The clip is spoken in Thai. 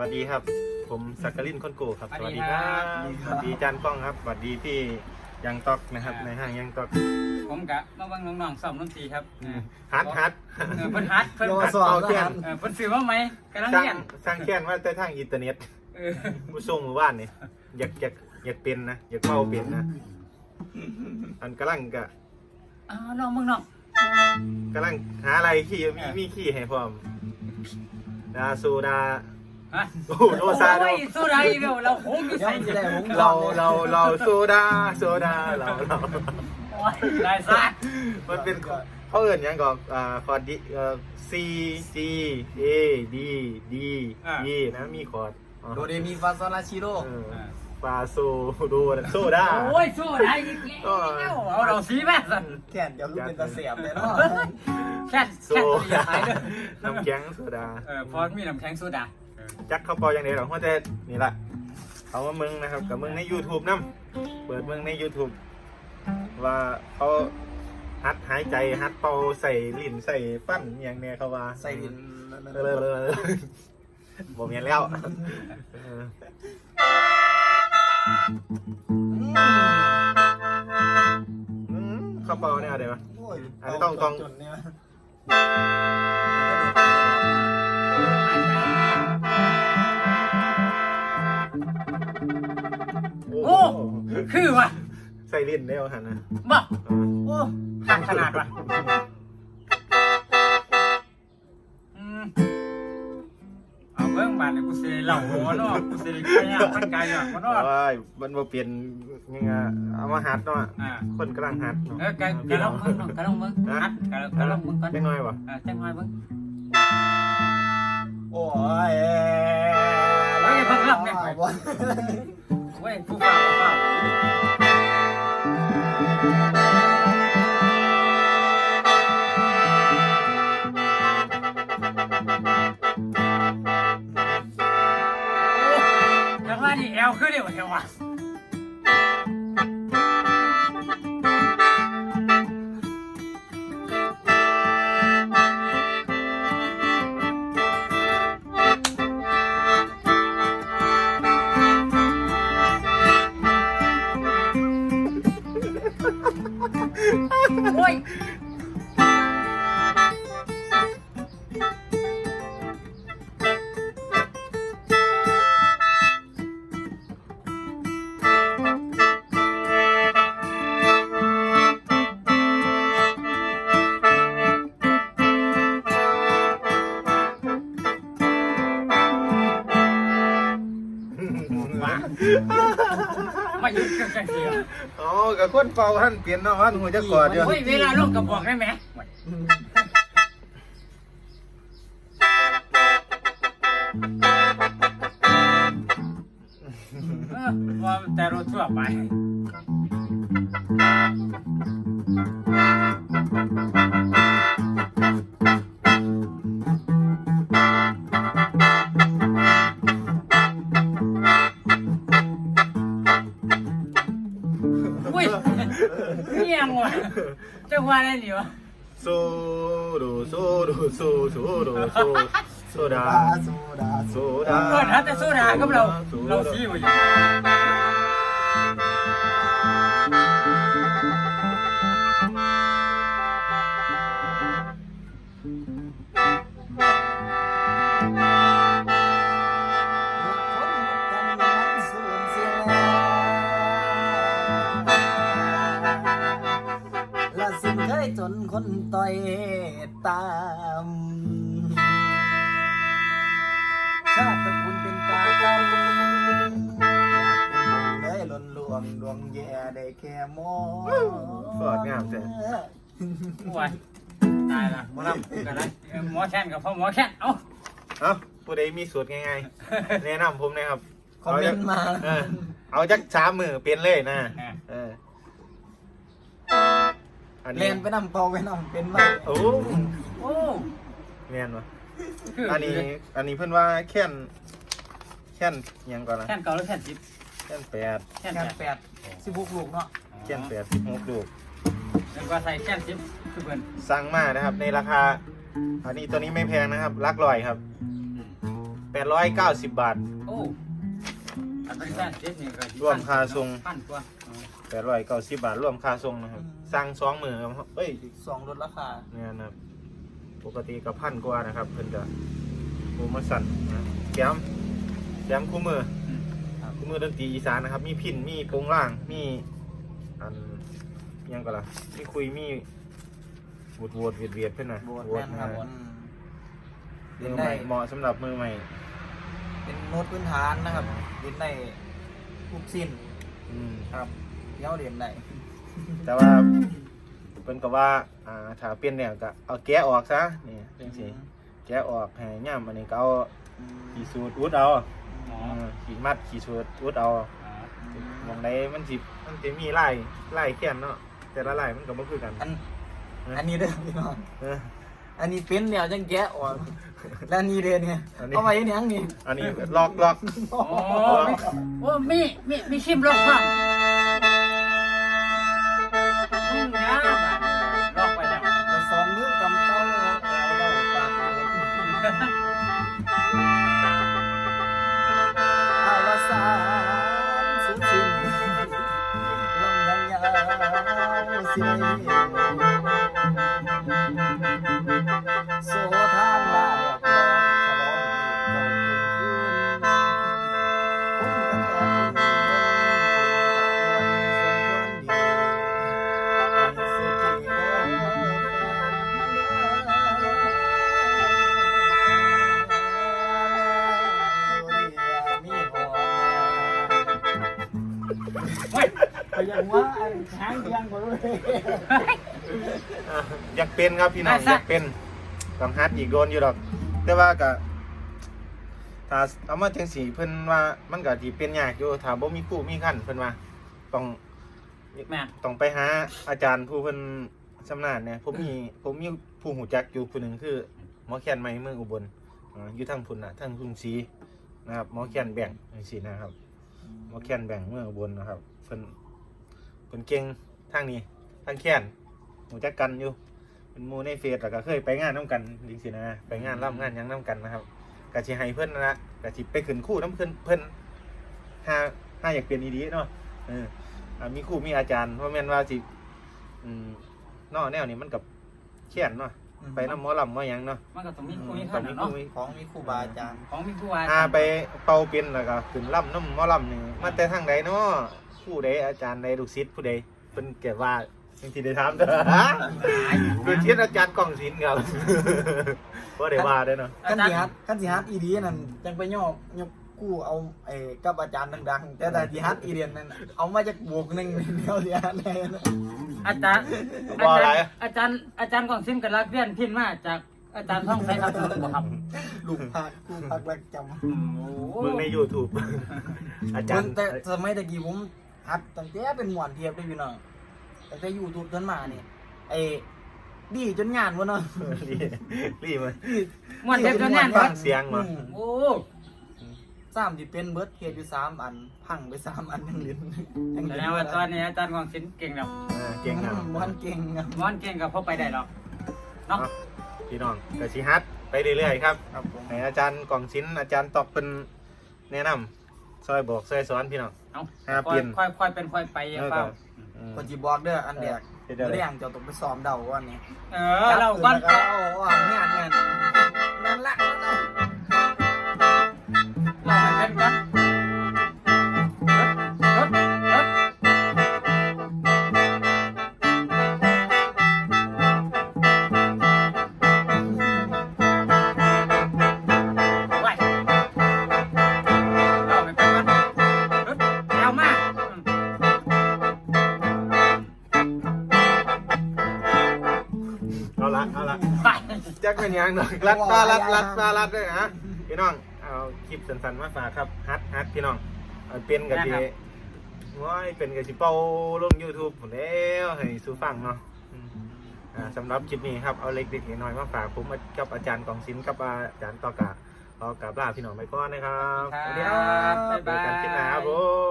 วัสดีครับ ผมสักกลินคนโกครับ สวัสดีครับสวัสดีจานป้องครับสวัสดีพี่ยังต๊อกนะครับ ในห้างยังต๊อกผมกะมาเบิ่งน้องๆซ้อมดนตรีครับเออฮัดฮัดเออเพิ่นฮัดเพิ่นโยฮัดสอนเอาแล้วเทียกันนเออเพิ่นซื้อมาไหมกำลังสร้างเรียนสร้างแค้นว่าแต่ทางอินเทอร์เน็ตเออผู้ส่งหมู่บ้านนี่อยากอยากอยากเป็นนะอยากเป่าเป็นนะอันกำลังกะอ้าวน้องมึงน้องกำลังหาอะไรขี้มีมีขี้ให้พร้อมดาซูดา ฮะโอ้โหโนซาโดโอ้ยสู้ได้เดี๋ยวเราโหงอยู่ยัใส่งจะได้หงเราเราเราโซดาโซดาเราเราโอ้ยได้ซะมันเป็นเขาเอื่นหยังก่อนอ่าคอร์ดดิเอ่อ C G A D D E นะมีคอร์ดอ๋อโดเรมีฟาโซลาชิโร่เออฟาโซโดโซดา โอ้ยสู้ได้อีกแล้วเอาเราสีแม่สันแค่นเดี๋ยวรู้เป็นตะเสียบเลยเนาะแค่โซแค่ตัวอย่าดาหายเด้อน้ำแข็งโซดาเออพอมีน้ำแข็งโซดา จักเขาเปอยังไงหรอกเพราะแต่นี่แหละเอามามึงนะครับกับมึงใน YouTube นํเปิดมึงใน YouTube ว่าเขาฮัดหายใจฮัดเป่าใส่ลิ้นใส่ฟันอย่างเนี้ยเขาว่าใส่ดินเออเออผมเห็นแล้วเอออืมเขาเป่าเนี่ยอะไรวะโอ้ยอันนี้ต้องต้อง จนเนี่ย คือว่ะใส่ลิ้นได้วะหันนะบ่เออโอ้หักขนาดว่ะอืมเอาเบิ่งบาดนี่กูสิได้เล่าหัวเนาะกูสิได้ขยับมันไกลอะบ่เนาะ โอ้ยมันบ่เปลี่ยนยังไงเอามาหัดเนาะอ่า คนกำลังหัดเนาะเออกะกะลองเบิ่งเนาะกะลองเบิ่งฮัดกะกะลองเบิ่งก่อนจังน้อยวะเออจังหน่อยเบิ่งโอ้ยเฮ้ยเพิ่งรับเนี่ยบอล เว้ยผู้ฟังผู้ฟังจังว่านี่แอลคือเดี๋ยวเดี๋ยววะ มาหยุดกันจังสิอ๋อกับคนเป่าท่านเปลี่ยนเนาะท่านหัวจะกอดอยู่โอ้ยเวลาลงกระบอกได้ไหมเออว่าแต่รถทั่วไป จังหวะอะไรนี่วะโงดวงแย่ได้แค่มองกอดงามแท้ว้ยตายละหมอลำกันไรเออหมอแค้นกับพ่อหมอแค้นเอ้าเอ้าผู้ใดมีสูตรง่ายๆแนะนำผมนะครับ คอมเมนต์มา เออเอาจักสามมือเปลี่ยนเลยนะเอออันเรีนี้ยนไปนำเปาไปนำเป็นมาโอ้โอ้แม่นวะคืออันนี้ อันนี้เพิ่นว่าแค่นแค่นหยังก่อนนะแค้นเก่าหรือแค้นสิบ แค่นแปดแค้นงานแปแปดดสิบหกลูกเนาะแค่นแปดสิบหกลูกแล้วก็ใส่แค้นสิบคือเพิ่นสั่งมานะครับ ในราคา อันนี้ตัวนี้ไม่แพงนะครับลักลอยครับแป890บาท โอ้อันเป็นแฟนเจ็ดนี่ก็สิรวมค่าส่งพันกว่าอ๋อ890บาทรวมค่าส่งนะครับสั่งสองมือครับเอ้ยสองลดราคาเนี่ยนะครับปกติกับพันกว่านะครับ เพิ่นจะโปรโมชั่นนะแถมแถมคู่มืออื มคู่มือดนตรีอีสานนะครับ มีพินมีโปรงล่าง มีอันอิหยังก็ล่ะมีคุยมีวูดวูดเวียดเวียดเพิ่นน่ะโบนวูแม่ดนครับนะผมมืเล่อนใหได้ม่เหมาะสำหรับมือใหม่ เป็นโน้ตพื้นฐานนะครับเล่นได้ทุกสิ้นอืม ครับเดี๋ยวเรียนได้แต่ว่าเพิ่นก็ว่าอ่าถ้าเปลี่ยนแนวก็เอาแกะออกซะนี่จังซี่แกะออกให้ย่ามอันนี้ก็เอาอืมขี่สูตรอุดเอาอ๋อเออ ขี่มัดขี่สูตรอุดเอาอ๋อหมองใดมันสิมันสิมีลายลายแขนเนาะแต่ละลายมันก็บ่คือกันอันอันนี้เด้อพี่น้องเอออันนี้เป็นเดี๋ยวจังแกะออกแล้วอันนี้เด้อเนี่ยอันนี้เอาไว้ในยังนี่อันนี้ล็อกล็อกโอ้มีโอ้มีมีมีชิมลอกฟัง ฮ้ยก็ยังว่าไอ้ช้างยังบ่รู้อะอยากเป็นครับพี่น้องอยากเป็นต้องฮัดอีกโดนอยู่ดอก แต่ว่าก็ถ้าเอามาจังสีเพิ่นว่ามันก็สิเป็นยากอยู่ถ้าบ่มีครูมีขั้นเพิ่นว่าต้องแม่นต้องไปหาอาจารย์ผู้เพิ่นชำนาญเนี่ยผมมีผมมีผู้หูจักอยู่ผู้หนึ่งคือหมอแคนไม้เมืองอุบลอ่าอยู่ทางพุ่นน่ะทางพุ่นศรีนะครับหมอแคนแบ่งจังซี่นะครับหมอแคนแบ่งเมืองอุบลนะครับเพิ่น เพิ่นเก่งทางนี้ทางแคนหูจักกันอยู่ เป็นหมู่ในเฟซแล้วก็เคยไปงานน้กันจังซี่นะไปงานร่ำงานหยังน้กันนะครับก็สิให้เพิ่นนั่นละก็สิไปขึ้นคู่น้ำเพิ่นเพิ่นถ้าถ้าอยากเปลี่ยนอีดีเนาะเอออ่ามีครูมีอาจารย์เพราะแม่นว่าสิอืมเนอแนวนี้มันกับเขียนเนาะไปน้ำหมอลำหมอหยังเนาะมันก็ต้องมีอืคุมยต้กัอนงมีน่ะครูเนาะมีของมีครูบาอาจารย์ของมีครูอาถ้าจารย์ไปเป่าเป็นแล้วก็ขึ้นลำน้ำหมอลำนี่มาแต่ทางใดเนาะ ผู้ใดอาจารย์ใดลูกศิษย์ผู้ใดเป็นเก็บว่าจริงๆได้ถามเด้อลูกศิษย์อาจารย์กองศิลป์ครับบ่ได้ว่าเด้อเนาะขั้นสิฮัดขั้นสิฮัดอีดีนั่นจังไปย่อยกกู้เอาไอ้กับอาจารย์ดังๆแต่แต่สิฮัดอีเดียนนั่นเอามาจากบวกหนึ่งเดียวสิฮัดเลยนะ อาจารย์อาจารย์อาจารย์อาจารย์กองซิมกับรักเรียนพินมาจากอาจารย์ท่องใส่ครับบ่ครับลูกพักกูพักรักจำอืมโอ้โหมึงใน YouTube อาจารย์แต่สมัยตะกี้ผม ฮัดตั้งแต่เป็นหมวนเทียบได้พี่น้องตั้งแต่ยูทูบจนมานี่ไอ้ดีจนงานวะเนาะรีรีมันม่วนเทปจนแน่นฟับ่งเสียงมาโอ้สามที่เป็นเบิร์ดเทียบอยู่สามอัน พังไปสามอันยังเหลือยังแสดงว่าตอนนี้อาจารย์กองซิมเก่งแล้วอ่าเก่งครับมันเก่งครับม้อนเก่งกับพอไปได้หรอกเนาะเนาะพี่น้องก็สิฮัดไปเรื่อยๆครับครับผมให้อาจารย์กล่องชิ้นอาจารย์ตอกเป็นแนะนำ ซอยบอกซอยสอนพี่น้อง เอาห้าค่เปลี่อยยน ค่อยค่อยเป็นค่อยไปอย่าเออเฝ้าอืม คนจีบอกเด้ออันแดกเฮ็ดได้เลยเรื่องจะต้องไปซ้อมเดาวันนี้เออเราก่อนก็เอาว่าเงี้ยเงี้ยนั่นละนั่นละ เป็นยังหน่อยรัดปลารัดรัดปลารัดด้วยฮะพี่น้องเอาคลิปสั้นๆมาฝากครับฮัทฮัทพี่น้องเอาเป็นกับทีว้ายเป็นกับทีเป้าลง YouTube ผมแล้วให้สู้ฟังเนาะอืมอ่าสำหรับคลิปนี้ครับเอาเล็กเด็กน้อยมาฝากผมกับอาจารย์กองศิลป์กับอาจารย์ต่อกาขอกราบลาพี่น้องไปก่อนนะครับครับสวัสดีครับบ๊ายบาย เจอกันคลิปหน้าครับผม